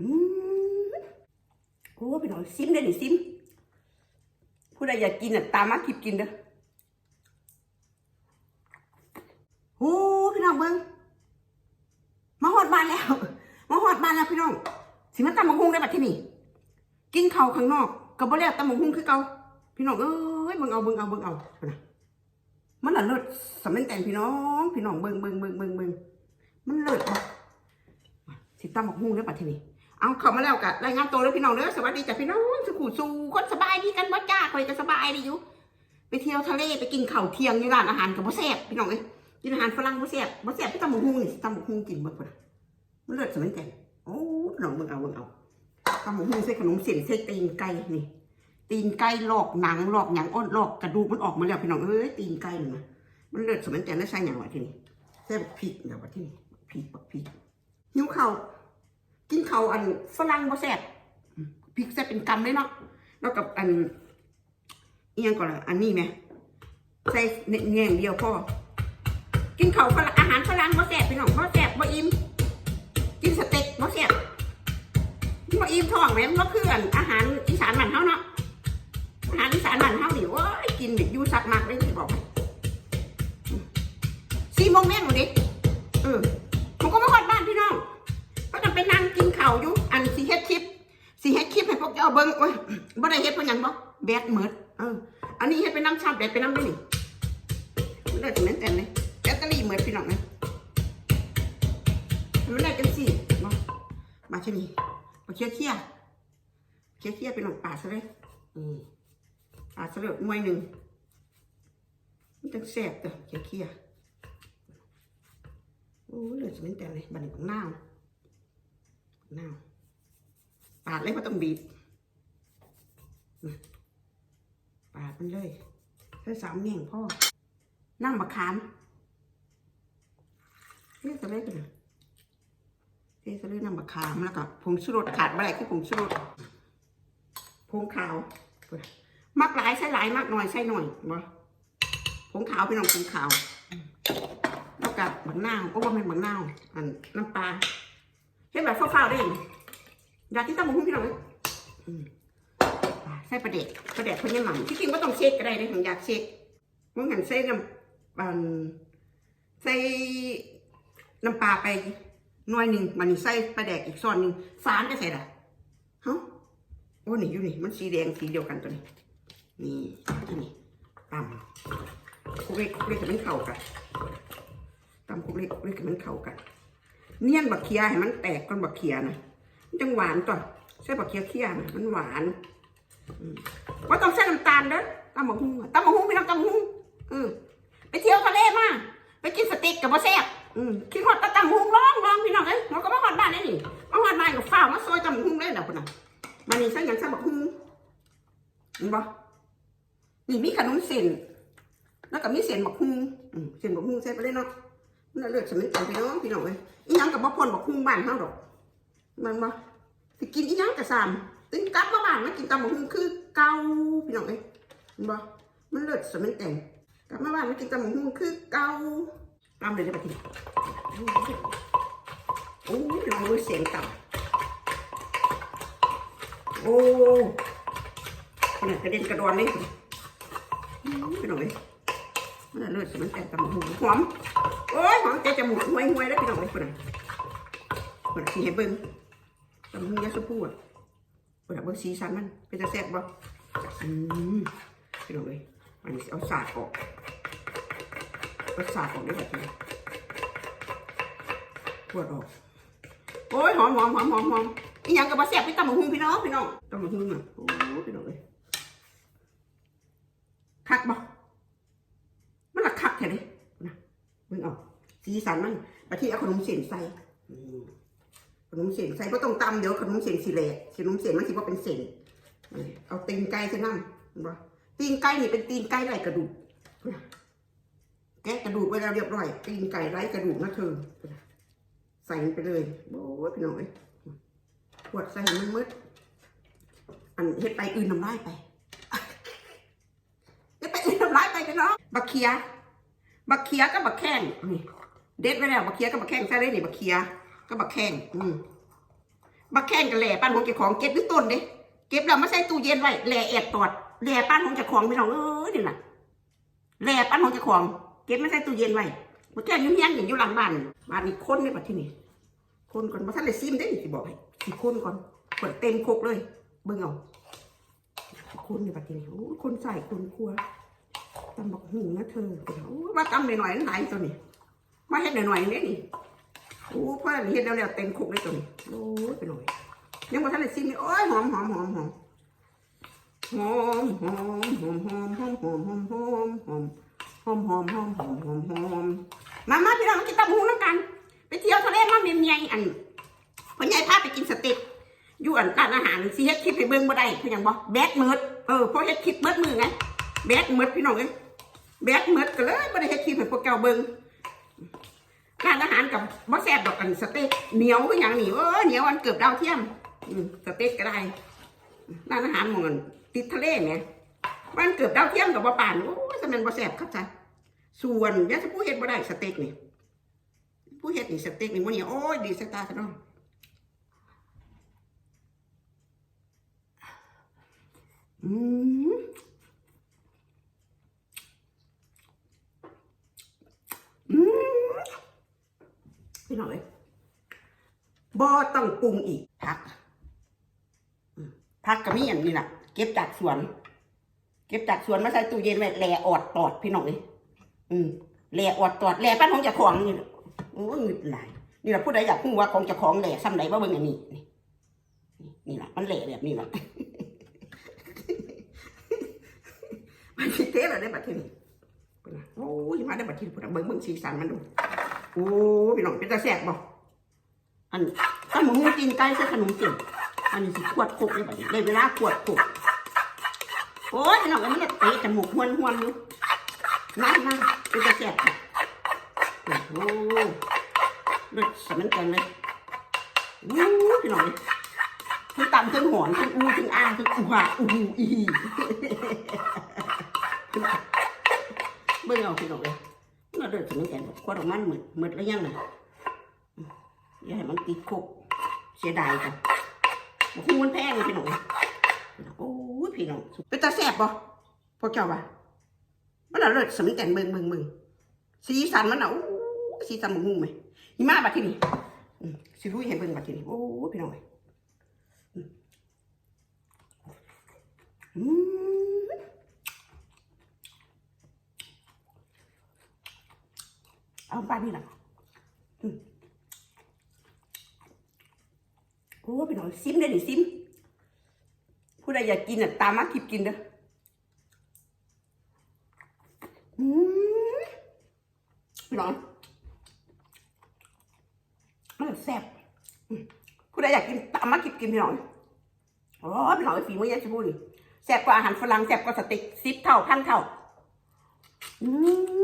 อืมโอ้พี่น้องซิมได้ดิซิมผู้ใดอยากกินอะตามมาคลิปกินเด้อโอ้พี่น้องเบิ้งมาหอดบ้านแล้ว มาหอดบ้านแล้วพี่น้องสิมาตำบักฮุงได้บัดที่นี่กินเข้าข้างนอกก็บ่แล้วตำบักฮุงคือเก่าพี่น้องเอ้ยเบิ่งเอาเบิ่งเอาเบิ่งเอานะมันละเลิศสำเร็จแต่งพี่น้อง พี่น้องเบิ่งเบิ่งเบิ่งเบิ่งเบิ่งมันเลิศบ่สิตำบักฮุงได้บัดที่นี่ เอาเข้ามาแล้วกะรายงานตัวเลยพี่น้องเด้อสวัสดีจ้ะพี่น้องสุขุสู่คนสบายดีกันบ่จ้าคอยก็สบายดีอยู่ ไปเที่ยวทะเลไปกินข้าวเที่ยงอยู่ร้านอาหารกับบ่แซ่บพี่น้องเอ้ยกินอาหารฝรั่งบ่แซ่บบ่แซ่บพี่ตำบักฮุงนี่ตำบักฮุงกินบ่พุ่นมันเลิศสำเร็จแต่โอ้พี่น้องเบิ่งเอาเบิ่งเอาตำบักหุ่งใส่ขนมเส้นใส่ตีนไก่นี่ ตีนไก่หลอกหนังหลอกหยังอ้นหลอกกระดูกมันออกมาแล้วพี่น้องเอ้ยตีนไก่นี่นะมันเลือดสมันแต่แล้วใส่หยังวะที่นี่ใส่บักพริกเดี๋ยววะที่นี่พริกบักพริกหิวข้าว กินเขาอันฝรั่งบ่แซ่บพริกแซ่บเป็นกำเลยเนาะแล้วกับอันอียงก่อนละอันนี้ไหมใส่เนแง่งเดียวพอกินเขาฝรั่งอาหารฝรั่งบ่แซ่บพี่น้องบ่แซ่บบ่อิ่มกินสเต็กบ่แซ่บบ่อิ่มท้องแม่นบ่คืออันอาหารอีสานบ้านเฮาเนาะอาหารอีสานบ้านเฮานี่โอ้ยกินนี่อยู่สักมักเลยสิบอกสี่โมงแม่นหมดดิเออ ไปนั่งกินข้าวอยู่ อันสิเฮ็ดคลิปสิเฮ็ดคลิปให้พวกเจ้าเบิ่งโอ้ยบ่ได้เฮ็ดเพราะหยังบ่แบดเหมิดเอออันนี้เฮ็ดไปน้ำชาบแบดไปน้ำด้นี่มันได้ถึงนั้นแต่เลยแบตเตอรี่เหมิดพี่น้องนะมันได้จังสี่เนามาที่นี่มาเคี่ยวเคี่ยวเคี่ยวเคี่ยเป็นหลงป่าซะเลยอืมป่าซะเลยมวยหนึ่งมันจะแซ่บตัวเคี่ยวเคี่ยวโอ้เหลือจะเป็นแต่เลยบันนี้ของน้า น้าวปาดเลยไม่ต้องบีบนะปาดมันเลยแค่สามแง่งพ่อน้ำมะขามนี่จะเล็กเลยเทสเลอร์น้ำมะขามแล้วก็ผงชูรสขาดไม่ได้คือผงชูรสผงขาวมักหลายใส่หลายมักหน่อยใส่หน่อยบ่ผงขาวพี่น้องผงขาวแล้วกับบักนาวก็ว่าเป็นบักนาวอันน้ำปลา เห็นแบบฟ้าวๆได้ยังอยากที่ต้องมาหุ้มพี่น้องเลยอืมใส่ประเด็กประเด็กคนยังหมั่นที่จริงก็ต้องเช็คก็ได้เลยผมอยากเช็คมึงหันใส่น้ำอันใส่น้ำปลาไปหน่วยหนึ่งมันนี่ใส่ปลาแดกอีกซ้อนหนึ่งฝานจะใส่ละเฮ้าโอ้นี่อยู่นี่มันสีแดงสีเดียวกันตัวนี้ นี่ที่นี่ตำคุกเล็กคุกเล็กกับมันเข้ากันตำคุกเล็กคุกเล็กกับมันเข้ากัน เนียนบักเคียให้มันแตกก่อนบักเคียนะมันจังหวานต่อใส่บักเคียเคียนะมันหวานว่าต้องใส่น้ำตาลเด้อตำบักฮุ้งตำบักฮุ้งไม่ต้องตำบักฮุ้งเออไปเที่ยวทะเลมาไปกินสเต็กกับบ่แซ่บอืมคิดว่าตะตำหุงร้องร้องพี่น้องเอ้ยเราก็มาหอดบ้านได้นี่มาหอดบ้านกับฝ้าวมาซอยตำหุงเลยเดี๋ยวพุ่นน่ะมันนี่ใช่ยังใช่บักหุงเห็นปะนี่มีขนมเส้นแล้วก็มีเส้นบักหุงเส้นบักหุงใส่ไปเลยเนาะ นั่นเลือดสมัยก่อนพี่น้องพี่น้องเอ้ยอีหยังกับบ่พ่นบักหุงบ้านเฮาดอกมันบ่สิกินอีหยังกับซามตึงกลับมาบ้านมากินตำบักหุงคือเก่าพี่น้องเอ้ยเห็นบ่มันเลือดสมัยแต่งกลับมาบ้านมากินตำบักหุงคือเก่าตามเลยได้ปะทีโอ้ยลองดูเสียงต่ำโอ้ขนาดกระเด็นกระดอนเลยไปหน่อยมันเลือดสมันแต่ตำหูหอม โอ้ยหอมใจจมูกห่วยห่วยแล้วพี่น้องเลยคนน่ะคนสีให้เบิ้งตำหูยาสุพูอะคนน่ะเบิ้งสีสันมันเป็นตาแซ่บบ่อืมพี่น้องเลยอันนี้เอาสาดออกประสาทออกได้แบบนี้ปวดออก โอ้ยหอมหอมหอมหอมหอมอีหยังกับมาแซ่บพี่ตำมะฮุงพี่น้องพี่น้องตำมะฮุงอะโอ้พี่น้องเลยคักบ่มันละคักแค่ไหนนะเบิ่งเออก สีสันมันไปที่เอาขนมเส้นใส่ขนมเส้นใส่ก็ต้องตำเดี๋ยวขนมเส้นสีแหลกขนมเส้นมันสิว่าเป็นเส้นเอาตีนไก่ใส่น้ำเห็นบ่ตีนไก่นี่เป็นตีนไก่ไรกระดูกแกะกระดูกไว้แล้วเรียบร้อย ตีนไก่ไร้กระดูกนะเธอใส่ไปเลยโอ้ยพี่น้องเอ้ยขวดใส่ห้มันมืดอันเฮ็ดไปอื่นน้ำลายไปเฮ็ดไปอื่นน้ำลายไปพี่น้องบักเคียบักเคียกับบักแข้งนี่ เด็ดไว้แล้วบักเคียกับบักแข้งใส่เลยนี่บักเคียกับบักแข้งอืมบักแข้งกับแหล่ป้านของเจ้าของเก็บด้วยต้นเด้เก็บแล้วมาใส่ตู้เย็นไว้แหล่แอบตอดแหล่ป้านของเจ้าของพี่น้องเอ้ยนี่น่ะแหล่ป้านของเจ้าของ เก็บมาใส่ตู้เย็นไว้บักแข้งยุ่งยังอยู่หลังบ้านบ้านนี้คนนี่ปัดที่นี่คนก่อนมาท่านเลยซิมได้อสิบอกให้สิคนก่อนเปิดเต็มโคกเลยเบิ่งเอาคนนี่ปัดที่นี่โอ้ยคนใส่คนครัวตำบักหูนะเธอโอ้ยว่าตำหน่อยๆนั่นไหนตัวนี้ มาเฮ็ดหน่อยๆนี่นี่โอ้พ่อเห็นแล้วแล้วเต็มคุกเลยตัวนี้โอ้ยไปหน่อยยังบ่ทันได้ซิมนี่โอ้ยหอมหอมหอมหอมหอมหอมหอมหอมหอมหอมหอมหอมหอมหอมหอมหอมหอมหอมหอมมามาพี่น้องกินตับหูน้ำกัน ไปเที่ยวทะเลมาเมียนใหญ่อันพ่อใหญ่พาไปกินสเต็กอยู่อันร้านอาหารสิเฮ็ดคลิปให้เบิ่งบ่ได้เพิ่นหยังบ่แบดเมิดเออพอเฮ็ดคลิปเบิดมือไงแบดเมิดพี่น้องเอ้ยแบดเมิดก็เลยบ่ได้เฮ็ดคลิปให้พวกเจ้าเบิ่ง ร้านอาหารกับบ่แซ่บดอกกันสเต็กเหนียวก็อย่างนี้เออเหนียวอันเกือบดาวเทียมสเต็กก็ได้ร้านอาหารหมอนติดทะเลเนี่ยมันเกือบดาวเทียมกับบ่ป่านโอ้ยสมันบ่แซ่บครับจ้ะส่วนยาจะผู้เฮ็ดบ่ได้สเต็กนี่ผู้เฮ็ดนี่สเต็กนี่มื้อนี้โอ้ยดีสตาร์ซะเนาะอืม พี่น้องเลยบ่ต้องปรุงอีกผักผักก็มีอย่างนี้ล่ะ เก็บจากสวน เก็บจากสวนมาใส่ตู้เย็นไว้แหล่ออดตอดพี่น้องเลยอืมแหล่ออดตอดแหล่ป้านของเจ้าของนี่ล่โอ้ยงึดหลายนี่แหละผู้ใดอยากพูดว่าของเจ้าของแหล่ซ้ำไหนว่าเบิ่งอันนี้นี่นี่ล่ะมันแหล่แบบนี้ล่ะมันสิเท่เลยได้บัดทีนี้พุ่นน่โอ้ยมาได้บัดทีนี้เบิ่งเบิ่งสีสันมันดู โอ้พี่น้องเป็นตาแสบบ่อันขนมจีนไก่ใส่ขนมจีนอันนี้สิขวดโคกเลยบัดนี้ได้เวลาขวดโคกโอ้ยพี่น้องอันนี้เตะจมูกหวนหวนอยู่นั่นนั่นเป็นตาแสบค่ะโอ้โหเลือดสมันกันเลยวู้พี่น้องทั้งต่ำทั้งหอนทั้งอูทั้งอาทั้งอูหาอูอีเบิ่งเอาพี่น้องเลย nó được thì mình chạy được qua đồng ăn mượt mượt lấy nhăng này giờ ให้มันติดคุกเสียดายจังบอกคุณมันแพงเลยพี่น้องโอ้ยพี่น้องเป็นตาแสบป่ะพวกเจ้าว่ะมันเอะเลิศสมิงแต่งเบิ่งเบิ่งเบิ่งสีสันมันอะโอ้ยสีสันมึงงุ้งไหมหิมะบัดที่นี่สิรู้ให้เบิ่งบัดที่นี่โอ้พี่น้องอืมอืม เอาป้านี่แหละอืมโอ้พี่น้องซิมได้ดิซิมผู้ใดอยากกินอะตามมาคิบกินเด้ออืมพี่น้องมันแซ่บผู้ใดอยากกินตามมาคิบกินพี่น้องโอ้พี่น้องฝีมือยายชิบูนี่แซ่บกว่าอาหารฝรั่งแซ่บกว่าสเต็กสิบเท่าพันเท่า อืม